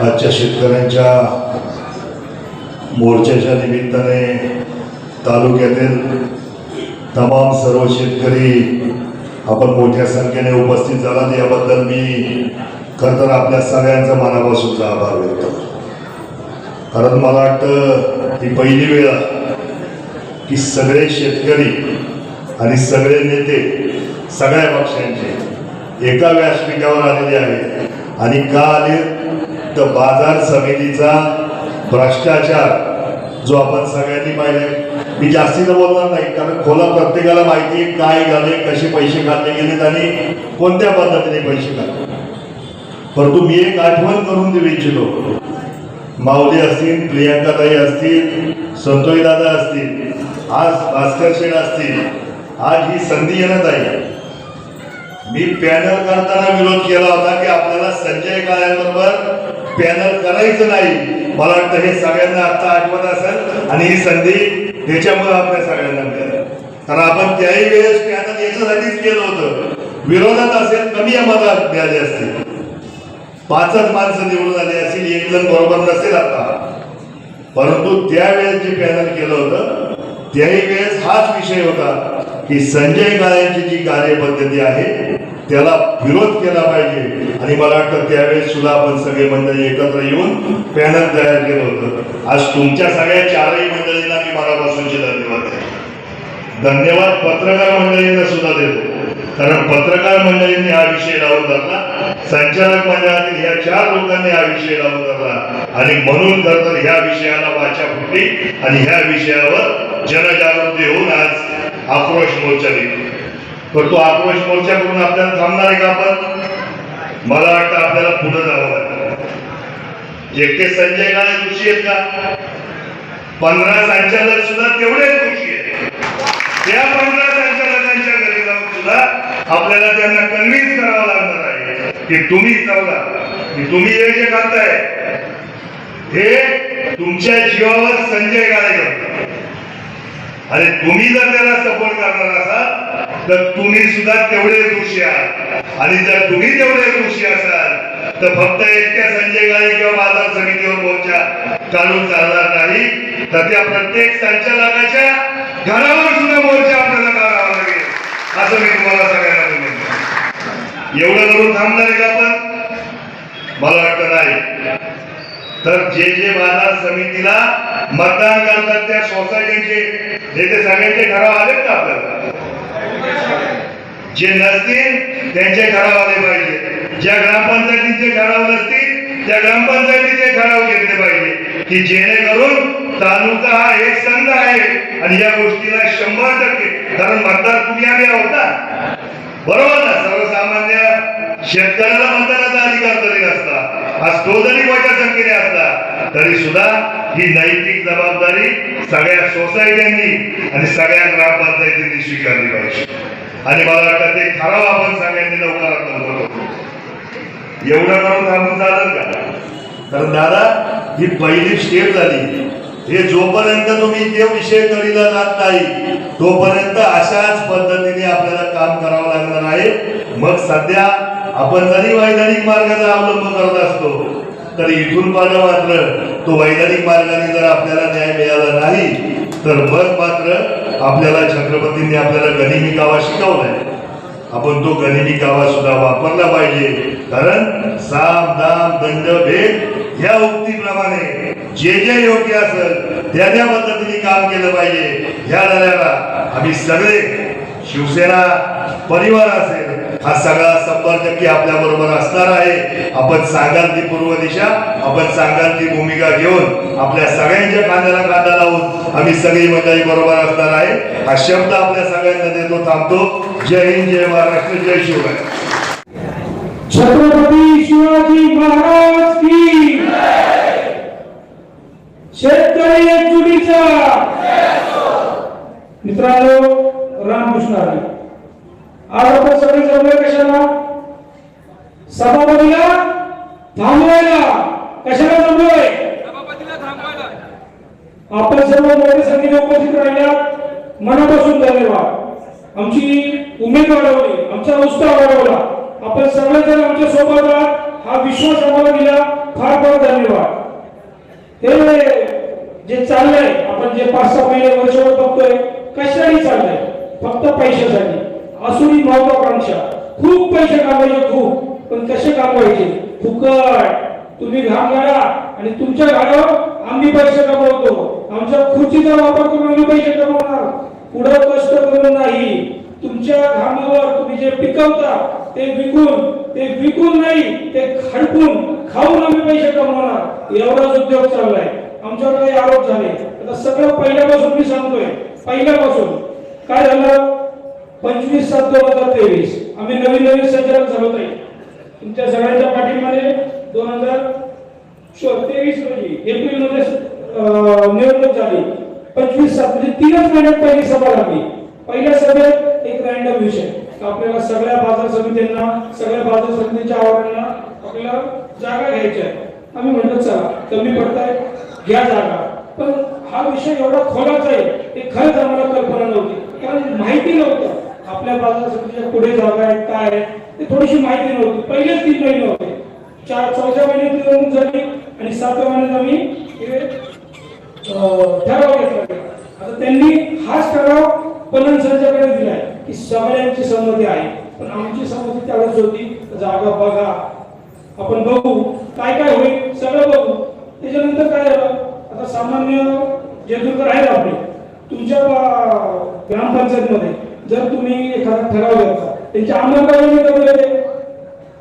आजच्या शेतकऱ्यांच्या मोर्चाच्या निमित्ताने तालुक्यातील तमाम सर्व शेतकरी आपण मोठ्या संख्येने उपस्थित झालात. याबद्दल मी खरं तर आपल्या सगळ्यांचा मनापासूनचा आभार व्यक्त कारण मला वाटतं ही पहिली वेळ की सगळे शेतकरी आणि सगळे नेते सगळ्या पक्षांचे एका व्यासपीठावर आलेले आहेत आणि का आले तर बाजार समितीचा भ्रष्टाचार जो आपण सगळ्यांनी पाहिले मी जास्तीनं बोलणार नाही कारण खोला प्रत्येकाला माहिती आहे काय झाले कसे पैसे काढले गेलेत आणि कोणत्या पद्धतीने पैसे काढले. परंतु मी एक आठवण करून देऊ इच्छितो. माऊली असतील प्रियांकाताई असतील संतोषी दादा असतील आज भास्कर शेठ असतील आज ही संधी येण्यात आहे मी पॅनल करताना विरोध केला होता की आपल्याला संजय काळ्यांबरोबर पॅनल करायचं नाही. मला वाटतं हे सगळ्यांना आता आठवत असेल आणि ही संधी त्याच्यामुळे आपल्या सगळ्यांना मिळाली. कारण आपण त्याही वेळेस पॅनल याच्यासाठीच केलं होतं. विरोधात असेल कमी मतात मिळाले असतील. पाचच माणसं निवडून आली असतील एक जण बरोबर नसेल आता. परंतु त्यावेळेस जे पॅनल केलं होतं त्याही वेळेस हाच विषय होता. की संजय काळेंची जी कार्यपद्धती आहे त्याला विरोध केला पाहिजे. आणि मला वाटतं त्यावेळेस सुद्धा आपण सगळे मंडळी एकत्र येऊन पॅनल तयार केलं होतं. आज तुमच्या सगळ्या चारही मंडळींना मी मनापासूनचे धन्यवाद धन्यवाद पत्रकार मंडळींना सुद्धा देतो. कारण पत्रकार मंडळींनी हा विषय लावून धरला. संचालक मंडळातील या चार लोकांनी हा विषय लावून धरला. आणि म्हणून खर तर ह्या विषयाला वाचा फुटली. आणि ह्या विषयावर जनजागृती होऊन आज आक्रोश मोर्चा दिली पण तो आक्रोश मोर्चा करून आपल्याला थांबणार आहे का आपण? मला वाटतं आपल्याला पुढे जावं लागतं एकटे संजय गाणे दोषी आहेत का? पंधरा संचालक सुद्धा तेवढेच दोषी आहेत. त्या पंधरा संचालकांच्या घरी जाऊन सुद्धा आपल्याला त्यांना कन्व्हिन्स करावं लागणार आहे की तुम्ही चौदा की तुम्ही हे जे करताय हे तुमच्या जीवावर संजय गाणे करतात. आणि तुम्ही जर त्याला तर तुम्ही सुद्धा तेवढे दोषी आहात. आणि जर तुम्ही तेवढे दोषी असाल तर फक्त एकट्या संजय गाळे किंवा बाजार समितीवर मोर्चा चालून चालणार नाही. तर त्या प्रत्येक संचालकाच्या घरावर सुद्धा मोर्चा आपल्याला काढावा लागेल. असं मी तुम्हाला सगळ्यांना म्हणतो एवढं करून थांबणार आहे का आपण? मला वाटतं नाही. तर जे जे बाजार समितीला मतदान करतात त्या सोसायटीचे ते सगळ्यांचे ठराव आलेत का आपल्याला? जे नसतील त्यांचे ठराव आले पाहिजे. ज्या ग्रामपंचायतीचे ठराव नसतील त्या ग्रामपंचायतीचे ठराव घेतले पाहिजे. की जेणेकरून तालुका हा एक संघ आहे आणि या गोष्टीला शंभर टक्के कारण मतदार तुम्ही आम्ही आहोत ना? बरोबर ना? सर्वसामान्य शेतकऱ्याला मतदानाचा अधिकार तरी असता. आज तो जरी मोठ्या संख्येने असला तरी सुद्धा ही नैतिक जबाबदारी सगळ्या सोसायट्यांनी आणि सगळ्या ग्रामपंचायतींनी स्वीकारली पाहिजे. आणि मला वाटतं ते ठराव आपण सगळ्यांनी लवकरात लवकर एवढं करून थांबून चालेल का? तर दादा ही पहिली स्टेप झाली. हे जोपर्यंत तुम्ही ते विषय करीला जात नाही तोपर्यंत अशाच पद्धतीने आपल्याला काम करावं लागणार आहे. मग सध्या आपण जरी वैधानिक मार्गाचा अवलंब करत असतो तर इथून मागे मात्र तो वैधानिक मार्गाने जर आपल्याला न्याय मिळाला नाही तर मग मात्र आपल्याला छत्रपतींनी आपल्याला गनिमी कावा शिकवलाय. आपण तो गनिमी कावा सुद्धा वापरला पाहिजे. कारण साम दाम दंड भेद या उक्तीप्रमाणे जे जे योग्य असेल त्या त्या पद्धतीने काम केलं पाहिजे. ह्या लढ्याला आम्ही सगळे शिवसेना परिवार असेल हा सगळा शंभर टक्के आपल्या बरोबर असणार आहे. आपण सांगाल ती पूर्व दिशा आपण सांगाल ती भूमिका घेऊन आपल्या सगळ्यांच्या खांद्याला खांदा लावून आम्ही सगळी मंडळी बरोबर असणार आहे. हा शब्द आपल्या सगळ्यांना देतो थांबतो. जय हिंद जय महाराष्ट्र जय शिवराय. छत्रपती शिवाजी महाराज की शेतकरी एकजुटीचा. मित्रांनो रामकृष्ण हरी. आज आपण सगळे जमलोय कशाला? सभापतीला थांबवायला. कशाला जमलोय आपण सर्व मोठ्या संख्येने उपस्थित राहिल्यात मनापासून धन्यवाद. आमची उमेद वाढवली आमचा उत्साह वाढवला. आपण सगळेजण आमच्यासोबत आहात हा विश्वास आम्हाला दिला. फार फार धन्यवाद. हे जे चाललंय आपण जे पाच सहा महिने वर्षभर बघतोय कशासाठी चाललंय? फक्त पैशासाठी. असूनही महत्वाकांक्षा. खूप पैसे कमवायचे खूप. पण कसे कामवायचे फुकट. तुम्ही घाम घाला आणि तुमच्या घालावर आम्ही पैसे कमवतो. आमच्या खुर्चीचा वापर करून आम्ही पैसे कमवणार. पुढे कष्ट करून नाही. तुमच्या घामावर तुम्ही जे पिकवता ते विकून ते विकून नाही ते खडपून खाऊन आम्ही पैसे कमवणार. एवढाच उद्योग चाललाय. आमच्यावर काही आरोप झाले. आता सगळं पहिल्यापासून मी सांगतोय. पहिल्यापासून. काय झालं? पंचवीस सात दोन हजार तेवीस. आम्ही नवीन नवीन संचालक झालो नाही तुमच्या सगळ्यांच्या पाठीमध्ये दोन हजार तेवीस रोजी एप्रिलमध्ये अं, निवडणूक झाली. पंचवीस सात म्हणजे तीनच महिन्यात पहिली सभा लागली. पहिल्या सभेत एक रँडम विषय. आपल्याला सगळ्या बाजार समित्यांना सगळ्या बाजार समितीच्या आवारांना आपल्याला जागा घ्यायच्या आहेत आम्ही म्हणलं चला कमी पडताय घ्या जागा. पण हा विषय एवढा खोलाचा आहे हे खरंच आम्हाला कल्पना नव्हती. कारण माहिती नव्हतं. आपल्या बाजार समितीच्या पुढे जागा आहेत काय आहे ते थोडीशी माहिती नव्हती. पहिलेच तीन महिने होते. चार चौथ्या महिन्यात निवडणूक झाली आणि सातव्या महिन्यात आम्ही ठराव घेतला आता त्यांनी हाच ठराव पणन सरच्याकडे दिलाय की सगळ्यांची संमती आहे. पण आमची संमती त्यावेळेस होती. जागा बघा. आपण बघू. काय काय होईल? सगळं बघू. त्याच्यानंतर काय झालं? आता सामान्य जेजुरकर आहेत आपले. तुमच्या अं, ग्रामपंचायतमध्ये जर तुम्ही एखादा ठराव घेतला त्यांच्या अंमलबजावणी कधी होते?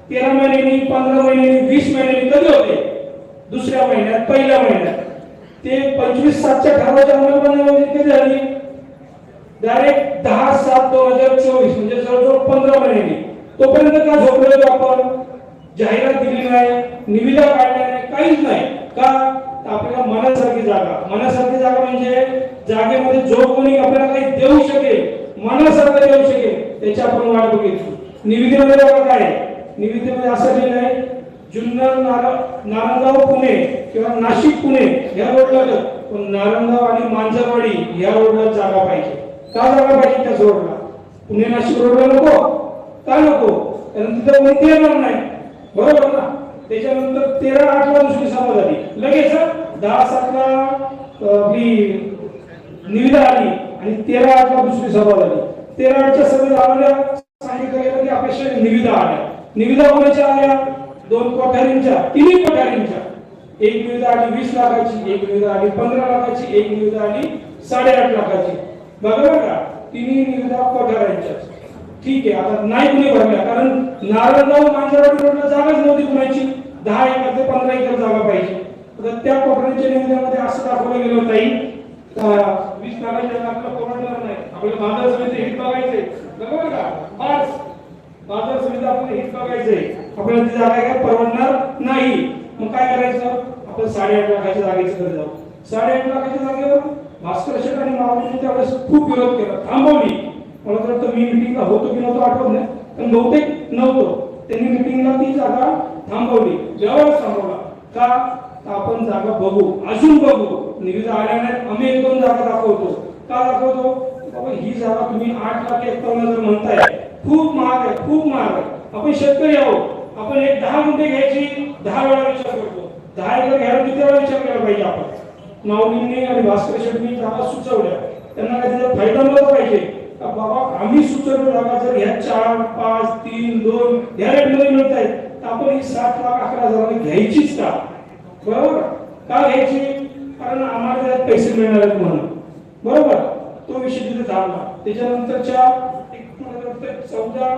तेरा महिन्यांनी पंधरा महिन्यांनी वीस महिन्यांनी कधी होते? दुसऱ्या महिन्यात पहिल्या महिन्यात. ते पंचवीस सातच्या ठरावाच्या अंमलबजावणी कधी झाली? डायरेक्ट दहा सात दोन हजार चोवीस म्हणजे जवळजवळ पंधरा महिन्यांनी. तोपर्यंत का झोपलो आपण? जाहिरात दिली नाही निविदा काढल्या नाही काहीच नाही. का? आपल्याला मनासारखी जागा. मनासारखी जागा म्हणजे जागेमध्ये जो कोणी आपल्याला काही देऊ शकेल मनासारखं देऊ शकेल त्याची आपण वाट बघितली. निविदेमध्ये बघा काय आहे? निविदेमध्ये असं लिहिलं आहे जुन्नर नार- पुणे किंवा नाशिक पुणे या रोडला पण नारंगाव आणि मांजरवाडी या रोडला जागा पाहिजे. का जागा पाहिजे त्याच रोडला? पुणे नाशिक रोडला नको. का नको? कारण तिथं कोणती येणार नाही. बरोबर ना? त्याच्यानंतर तेरा आठला दुसरी सभा झाली लगेच दहा सातला आपली निविदा आली आणि तेरा आठला दुसरी सभा झाली. तेरा आठच्या सभेत आम्हाला सांगितलं गेलं की अपेक्षा निविदा आल्या. निविदा कोणाच्या आल्या? दोन कोठारींच्या तिन्ही कोठारींच्या. एक निविदा आली वीस लाखाची एक निविदा आली पंधरा लाखाची एक निविदा आली साडेआठ लाखाची. बघा का तिन्ही निविदा कोठाऱ्यांच्या. ठीक आहे आता नाही कुणी भरल्या कारण नारायणगाव मांजरवाडी रोडला जागाच नव्हती कुणाची. दहा एकर ते पंधरा एकर जागा पाहिजे. तर त्या कोठारीच्या निविद्यामध्ये असं दाखवलं गेलं ताई. वीस लाखाच्या आपल्याला परवडणार नाही. आपल्याला बाजार समिती हित बघायचंय बरोबर का पाच बाजार समिती आपल्याला हित बघायचंय आपल्याला ती जागा काय परवडणार नाही. मग काय करायचं? आपण साडेआठ लाखाच्या जागेकडे जाऊ. साडेआठ लाखाच्या जागेवर भास्कर शेठ आणि मावळीने त्यावेळेस खूप विरोध केला. थांबवली. मला तर वाटतं मी मिटिंगला होतो की नव्हतो आठवत नाही. पण बहुतेक नव्हतो. त्यांनी मिटिंगला ती जागा थांबवली. व्यवहार थांबवला. का? आपण जागा बघू. अजून बघू. निविदा आल्याने आम्ही एक दोन जागा दाखवतो. का दाखवतो? बाबा ही जागा तुम्ही आठ लाख एकावन्न हजार म्हणताय. खूप महाग आहे खूप महाग आहे. आपण शेतकरी आहोत. आपण एक दहा गुंठे घ्यायची दहा वेळा विचार करतो. दहा एकर घ्यायला किती वेळा विचार केला पाहिजे आपण? माऊलींनी आणि भास्कर शेट्टी जागा सुचवल्या. त्यांना काय त्याचा फायदा मिळाला पाहिजे? बाबा आम्ही सुचवलो जागा जर ह्या चार पाच तीन दोन ह्या रेटमध्ये मिळत आहेत तर आपण ही सात लाख अकरा हजार घ्यायचीच का? बरोबर? का घ्यायची? कारण आम्हाला त्यात पैसे मिळणार आहेत म्हणून. बरोबर? तो विषय तिथे थांबला. त्याच्यानंतरच्या चौदा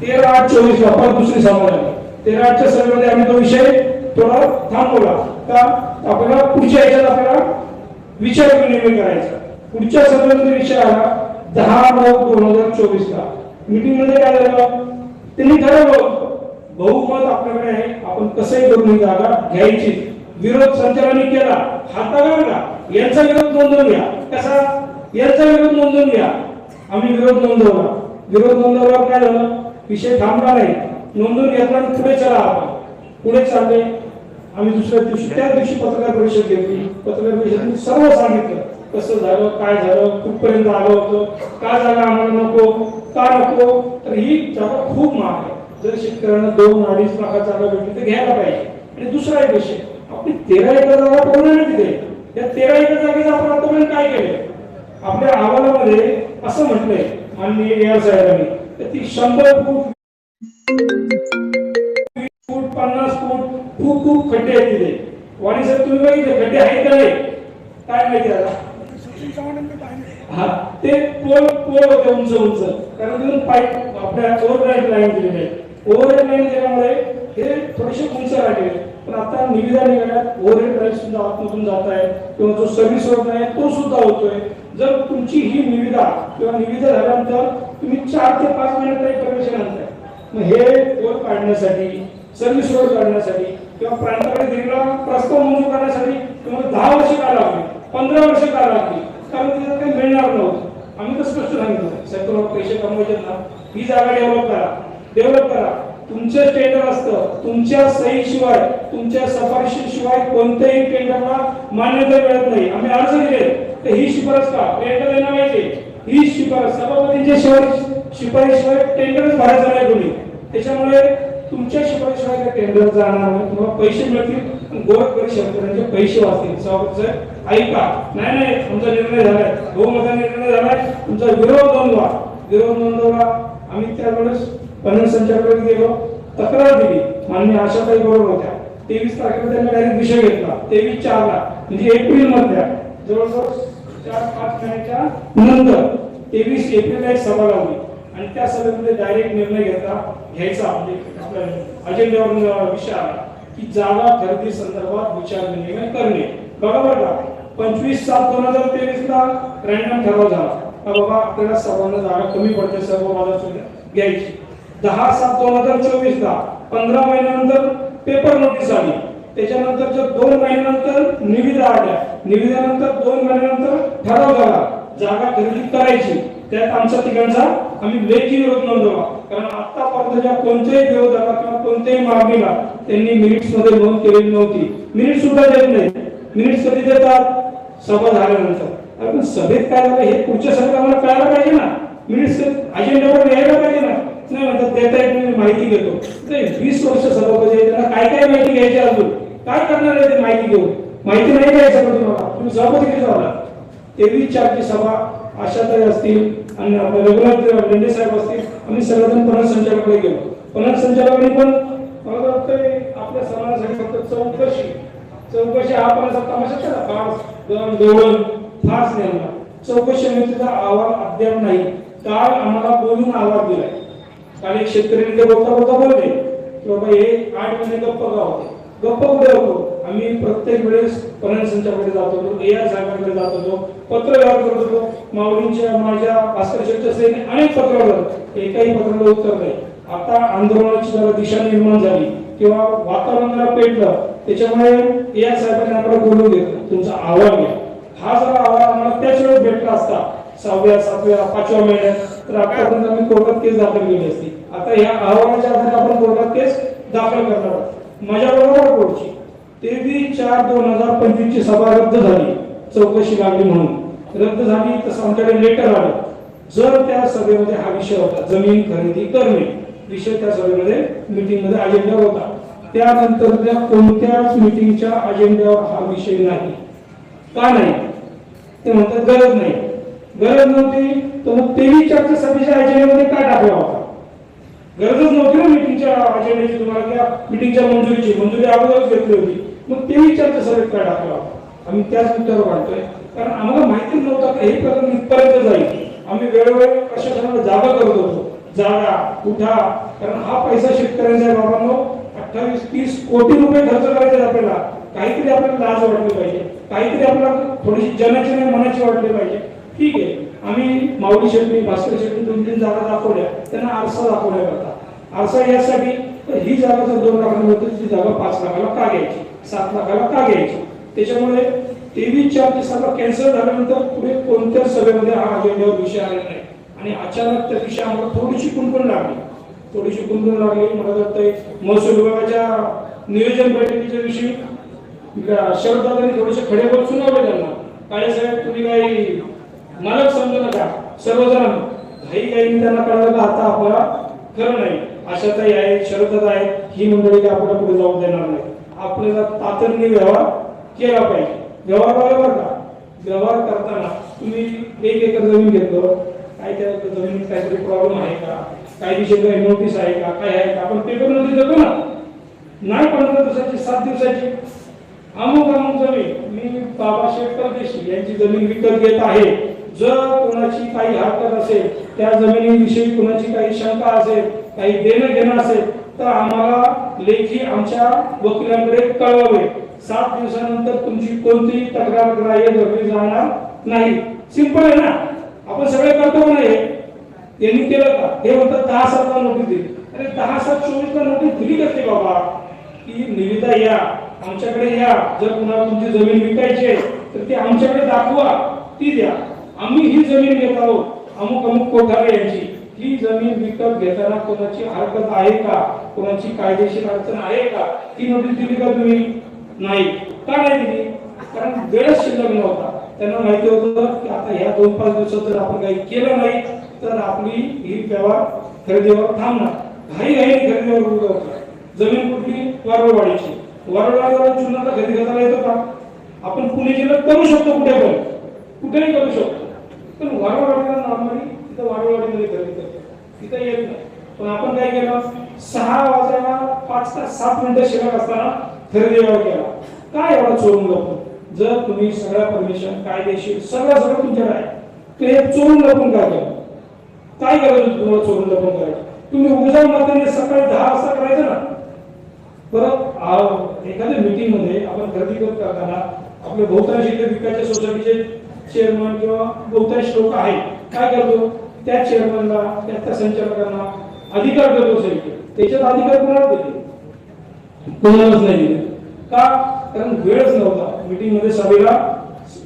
तेरा आठ चोवीस ला परत दुसरी समोर आली तेरा आठच्या सभेमध्ये आम्ही तो विषय थोडा थांबवला. का? आपल्याला पुढच्या याच्यात आपल्याला विचार विनिमय करायचा. पुढच्या सभेमध्ये विषय आला दहा नऊ दोन हजार चोवीस ला मीटिंगमध्ये काय झालं? त्यांनी ठरवलं बहुमत आपल्याकडे आहे. आपण कसंही करून ही जागा घ्यायची. विरोध संचालनाने केला हातावर का यांचा विरोध नोंदवून घ्या. कसा? यांचा विरोध नोंदवून घ्या. आम्ही विरोध नोंदवला. विरोध नोंदवला काय झालं? विषय थांबला नाही. नोंदवून घेतला आणि पुढे चला आपण. पुढे चालले. आम्ही दुसऱ्या दिवशी त्याच दिवशी पत्रकार परिषद घेतली. पत्रकार परिषदेने सर्व सांगितलं. कसं झालं काय झालं कुठपर्यंत आलं होतं का झालं आम्हाला नको का नको? तर ही जागा खूप महाग आहे. जर शेतकऱ्यांना दोन अडीच लाखाचा जागा भेटली तर घ्यायला पाहिजे. आणि दुसरा एक विषय. आपली तेरा एकर जागा पूर्ण नाही तिथे या तेरा एकर जागेचं आपण आतापर्यंत काय केलं? आपल्या अहवालामध्ये असं म्हटलंय माननीय ए आर साहेबांनी तर ती शंभर फूट फूट पन्नास फूट खूप खूप खड्डे आहेत तिथे. वाणी साहेब तुम्ही बघितले खड्डे आहेत का नाही? काय माहिती आता? हा ते पोल पोल होते उंच उंच. कारण तिथून पाईप आपल्या ओव्हरड्राईव्ह लाईन दिलेली आहे ओव्हरहेड लाईन दिल्यामुळे हे थोडेसे उंच राहिले. पण आता निविदा निघाल्यात ओव्हरहेड लाईन सुद्धा आतमधून जात आहे किंवा जो सर्व्हिस वर्ग आहे तो सुद्धा होतोय. जर तुमची ही निविदा किंवा निविदा झाल्यानंतर तुम्ही चार ते पाच मिनिटात परमिशन आणताय मग हे पोल काढण्यासाठी सर्व्हिस रोड काढण्यासाठी किंवा प्रांताकडे दिलेला प्रस्ताव मंजूर करण्यासाठी तुम्हाला दहा वर्ष का लागली पंधरा वर्ष का लागली कारण तिथं काही मिळणार नव्हतं. आम्ही तर स्पष्ट सांगितलं साहेब तुम्हाला पैसे कमवायचे ना. ही जागा डेव्हलप करा. डेव्हलप करा. तुमचं टेंडर असतं. तुमच्या सहीशिवाय तुमच्या शिवाय कोणत्याही टेंडरला मान्यता मिळत नाही. आम्ही अर्ज दिले. तर ही शिफारस का? टेंडर देणं माहिती ही शिफारस. सभापतींच्या शिफारस शिफारशीशिवाय टेंडरच भरायचं नाही कोणी. त्याच्यामुळे तुमच्या शिफारशीशिवाय त्या टेंडर जाणार नाही. किंवा पैसे मिळतील गोरखगरीब शेतकऱ्यांचे पैसे वाचतील. सभापती साहेब ऐका. नाही नाही. तुमचा निर्णय झालाय. बहुमता निर्णय झालाय. तुमचा विरोध नोंदवा. विरोध नोंदवला आम्ही त्यावेळेस पणन संचालकाकडे गेलो तक्रार दिली. माननीय आशाताई बरोबर होत्या. तेवीस तारखेला त्यांनी डायरेक्ट विषय घेतला. तेवीस चारला म्हणजे एप्रिल मधल्या जवळजवळ चार पाच महिन्याच्या नंतर तेवीस एप्रिलला एक सभा लावली. आणि त्या सभेमध्ये डायरेक्ट निर्णय घेता घ्यायचा म्हणजे आपल्या अजेंड्यावर विषय आला की जागा खरेदी संदर्भात विचारविनिमय करणे. बरोबर का पंचवीस सात दोन हजार तेवीस ला रँडम ठराव झाला. बाबा आपल्याला सर्वांना जागा कमी पडते सर्व बाजार घ्यायची. दहा सात दोन हजार चोवीस ला पंधरा महिन्यानंतर पेपर नोटीस आली. त्याच्यानंतरच्या दोन महिन्यानंतर निविदा आल्या. निविदानंतर दोन महिन्यानंतर ठराव झाला. जागा खरेदी करायची. त्यात आमचा तिघांचा आम्ही लेखी विरोध नोंदवला. कारण आतापर्यंतच्या कोणत्याही विरोधाला किंवा कोणत्याही मागणीला त्यांनी मिनिट्समध्ये नोंद केलेली नव्हती. मिनिट सुद्धा देत नाही. मिनिट्स कधी देतात? सभा झाल्यानंतर. सभेत काय झालं? हे पुढच्या सरकारला कळायला पाहिजे ना. मिनिट्स अजेंड्यावर यायला पाहिजे ना. नाही म्हणतात त्या टाईप मी माहिती घेतो. ते वीस वर्ष सभापती आहे त्यांना काय काय माहिती घ्यायची अजून? काय करणार आहे ते माहिती घेऊन? माहिती नाही घ्यायचं पण तुम्हाला? तुम्ही सभापती किती झाला तेवीस चारची सभा आशाताई असतील आणि आपले रघुनाथ लेंडे साहेब असतील आम्ही सर्वजण पणन संचालकाकडे गेलो. पणन संचालकांनी पण मला वाटतंय आपल्या समाजासाठी फक्त चौकशी. चौकशी हा पण असा तमाशा केला फास दन दोन फास नेमला. चौकशी म्हणजे समितीचा अहवाल अद्याप नाही. काल आम्हाला बोलून आवाज दिलाय. काल शेतकरी ते बोलता बोलता बोलले की बाबा हे आठ महिने गप्प का होते. गप्प कुठे होतो? आम्ही प्रत्येक वेळेस पणन जात होतो ए आर साहेबांकडे जात होतो पत्र व्यवहार करत होतो. माऊलींच्या माझ्या भास्कर अनेक पत्र एकाही पत्राला उत्तर नाही. आता आंदोलनाची जरा दिशा निर्माण झाली. किंवा वातावरण जरा पेटलं त्याच्यामुळे ए आर साहेबांनी आम्हाला बोलून घेतलं तुमचा आवाज घ्या. हा जर आवाज आम्हाला त्याच वेळेस भेटला असता. सहाव्या सातव्या पाचव्या महिन्यात. तर आपण केस दाखल केली असती. आता या अहवालाच्या आधारे आपण कोर्टात केस दाखल करणार माझ्या बरोबर कोर्टची. तेवीस चार दोन हजार पंचवीस ची सभा रद्द झाली. चौकशी लागली म्हणून. रद्द झाली तसं आमच्याकडे लेटर आलं. जर त्या सभेमध्ये हा विषय होता जमीन खरेदी करणे विषय त्या सभेमध्ये मिटिंगमध्ये अजेंडा होता. त्यानंतर त्या कोणत्याच मीटिंगच्या अजेंड्यावर हा विषय नाही. का नाही? ते म्हणतात गरज नाही. गरज नव्हती तर मग तेही चारच्या सभेच्या अजेंड्यामध्ये काय टाकला होता? गरजच नव्हती ना मिटिंगच्या अजेंड्याची तुम्हाला त्या मिटिंगच्या मंजुरीची. मंजुरी अगोदरच घेतली होती. मग तेही चर्चा सभेत काय टाकला होता? आम्ही त्याच मुद्द्यावर वाढतोय कारण आम्हाला माहितीच नव्हतं हे प्रकरण इथपर्यंत जाईल. आम्ही वेळोवेळी प्रशासनाला जागा करत होतो. जागा कुठा कारण हा पैसा शेतकऱ्यांच्या बाबांनो. अठ्ठावीस तीस कोटी रुपये खर्च करायचे आपल्याला. काहीतरी आपल्याला लाज वाटली पाहिजे. काहीतरी आपल्याला थोडीशी जनाची नाही मनाची वाटली पाहिजे. ठीक आहे. आम्ही माऊली शेट्टी भास्कर शेट्टी दोन तीन जागा दाखवल्या. त्यांना आरसा दाखवल्या करता. आरसा यासाठी तर ही जागा जर दोन लाखाला ती जागा पाच लाखाला का घ्यायची? सात लाखाला का घ्यायची? त्याच्यामुळे तेवीस चार दिवसाला कॅन्सल झाल्यानंतर पुढे कोणत्या सभेमध्ये हा अजेंड्यावर विषय आलेला नाही. आणि अचानक त्या दिवशी आम्हाला थोडीशी कुणकुण लागली. थोडीशी कुणकुण लागली. मला वाटतंय महसूल विभागाच्या नियोजन बैठकीच्या दिवशी शरदादांनी थोडेसे खडे बोल सुनावले त्यांना. काळे साहेब तुम्ही काही मालक समजू नका सर्वजण घाई घाईने त्यांना कळलं आता आपला खरं नाही. आशाताई आहे शरदता आहे ही मंडळी काय आपल्याला पुढे जाऊन देणार नाही. आपल्याला तातडीने व्यवहार केला पाहिजे. व्यवहार बरोबर का? व्यवहार करताना तुम्ही एक एकर जमीन घेतलं. काय त्या जमिनीत काहीतरी प्रॉब्लेम आहे का? काही काही नोटीस आहे का? काय आहे का? आपण पेपर नोटीस देतो ना. नाही पंधरा दिवसाची सात दिवसाची. अमुक अमुक जमीन. मी बाबा शेठ परदेशी यांची जमीन विकत घेत आहे. जर कोणाची काही हरकत असेल त्या जमिनीविषयी कोणाची काही शंका असेल काही देणं घेणं असेल तर आम्हाला लेखी आमच्या वकिलांकडे कळवावे. सात दिवसानंतर तुमची कोणतीही तक्रार ग्राह्य धरली जाणार नाही. सिंपल आहे ना? आपण सगळे करतो का नाही यांनी केलं का? हे म्हणतात दहा सातला नोटीस दिली. अरे दहा सात चोवीसला नोटीस दिली कसली बाबा? की निविदा या आमच्याकडे या. जर कुणाला तुमची जमीन विकायची आहे तर ती आमच्याकडे दाखवा ती द्या. आम्ही ही जमीन घेत आहोत. अमुक अमुक कोठारे यांची. ही जमीन विकत घेताना कोणाची हरकत आहे का? कोणाची कायदेशीर अडचण आहे का? ती नोटीस दिली का तुम्ही? नाही. का नाही दिली? कारण वेळच शिल्लक नव्हता त्यांना माहिती होतं की आता ह्या दोन पाच दिवसात जर आपण काही केलं नाही तर आपली ही व्यवहार खरेदीवर थांबणार. घाई घाई खरेदीवर उभं होतं. जमीन कुठली? वारवाडीची वारवाडीवर चुनाचा खरेदी करता येतो का? आपण पुणे जिल्ह्यात करू शकतो कुठे पण. कुठेही करू शकतो. पण वारवाडीला नॉर्मली तिथं वारवाडीमध्ये गर्दी करतो तिथं येत नाही. पण आपण काय केलं? सहा वाजायला पाच तास सात मिनिटं शिकत असताना खरेदी व्यवहार केला काय एवढा चोरून लपून? जर तुम्ही सगळ्या परमिशन कायदेशीर सगळं सगळं तुमच्याकडे आहे. तर हे चोरून लपून काय केलं? काय केलं तुम्हाला चोरून लपून करायचं तुम्ही उद्या मतदान सकाळी दहा वाजता करायचं ना? परत एखाद्या मीटिंगमध्ये आपण गर्दी करत करताना आपले बहुतांश इथे विकायच्या सोसायटीचे चेअरमन किंवा बहुतांश लोक आहेत. काय करतो? त्या चेअरमनला त्या संचालकांना अधिकार देतो सही त्याच्यात अधिकार कोणाला देते कोणालाच नाही दिले का? कारण वेळच नव्हता. मीटिंगमध्ये सभेला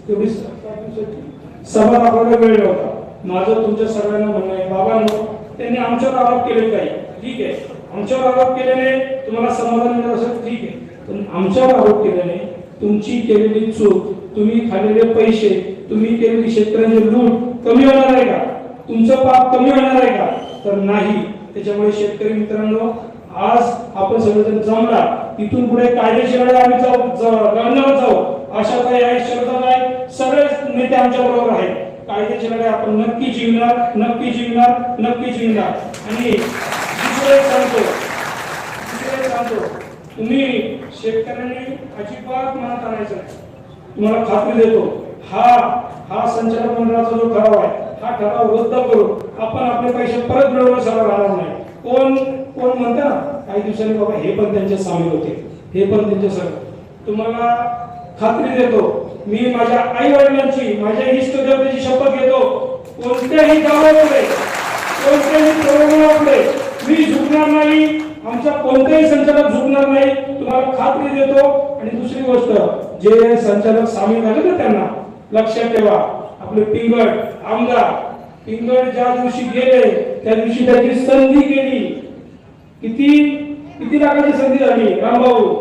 तेवढी सभा दाखवायला वेळ नव्हता. माझं तुमच्या सगळ्यांना म्हणणं आहे बाबांनो त्यांनी आमच्यावर आरोप केले काही. ठीक आहे. आमच्यावर आरोप केल्याने तुम्हाला समाधान मिळत असेल ठीक आहे. पण आमच्यावर आरोप केल्याने तुमची केलेली चूक तुम्ही खाल्लेले पैसे तुम्ही केलेली शेतकऱ्यांची लूट कमी होणार आहे का? तुमचं पाप कमी होणार आहे का? तर नाही. त्याच्यामुळे शेतकरी मित्रांनो आज आपण सगळेजण जमला. तिथून पुढे कायदेशीर आम्ही जाऊ जाऊ- जाऊ. अशा काही आहे शरदा आहे सगळेच नेते आमच्या बरोबर आहेत. कायद्याची लढाई आपण नक्की जिंकणार नक्की जिंकणार नक्की जिंकणार. आणि दुसरं सांगतो. दुसरं सांगतो. तुम्ही शेतकऱ्यांनी अजिबात मनात आणायचं तुम्हाला खात्री देतो. हा हा संचालक मंडळाचा जो ठराव आहे हा ठराव रद्द करून आपण आपले पैसे परत मिळवण्यासाठी राहणार नाही. कोण कोण म्हणता ना काही दिवसांनी बाबा हे पण त्यांच्या सामील होते हे पण त्यांच्या सगळं. तुम्हाला खात्री देतो मी माझ्या आई वडिलांची माझ्या इष्ट देवतेची शपथ घेतो. कोणत्याही गावापुढे कोणत्याही प्रलोभनापुढे मी झुकणार नाही आमचा कोणताही संचालक झुकणार नाही. तुम्हाला खात्री देतो. आणि दुसरी गोष्ट जे संचालक सामील झाले ना त्यांना लक्षात ठेवा. आपले पिंगड आमदार पिंगड ज्या दिवशी गेले त्या दिवशी त्याची संधी केली. किती किती लाखाची संधी झाली? रामभाऊ?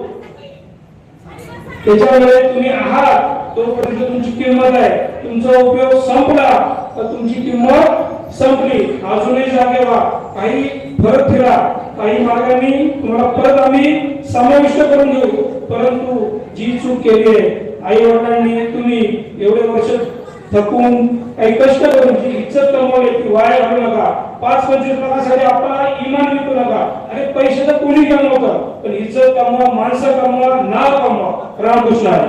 त्याच्यामुळे तुम्ही आहात तोपर्यंत तुमची किंमत आहे. तुमचा उपयोग संपला तर तुमची किंमत संपली. अजूनही जागे व्हा. काही फरक फिरा काही मार्गांनी तुम्हाला परत आम्ही समाविष्ट करून घेऊ परंतु जी चूक केली आहे आई वडिलांनी तुम्ही एवढे वर्ष थकून काही कष्ट करून जी इज्जत कमवली ती वाया घालू नका. पाच पंचवीस लाखासाठी आपला इमान विकू नका. अरे पैसे तर कोणी कमवतं? पण इज्जत कमवा माणसं कमवा नाव कमवा. रामकृष्ण आहे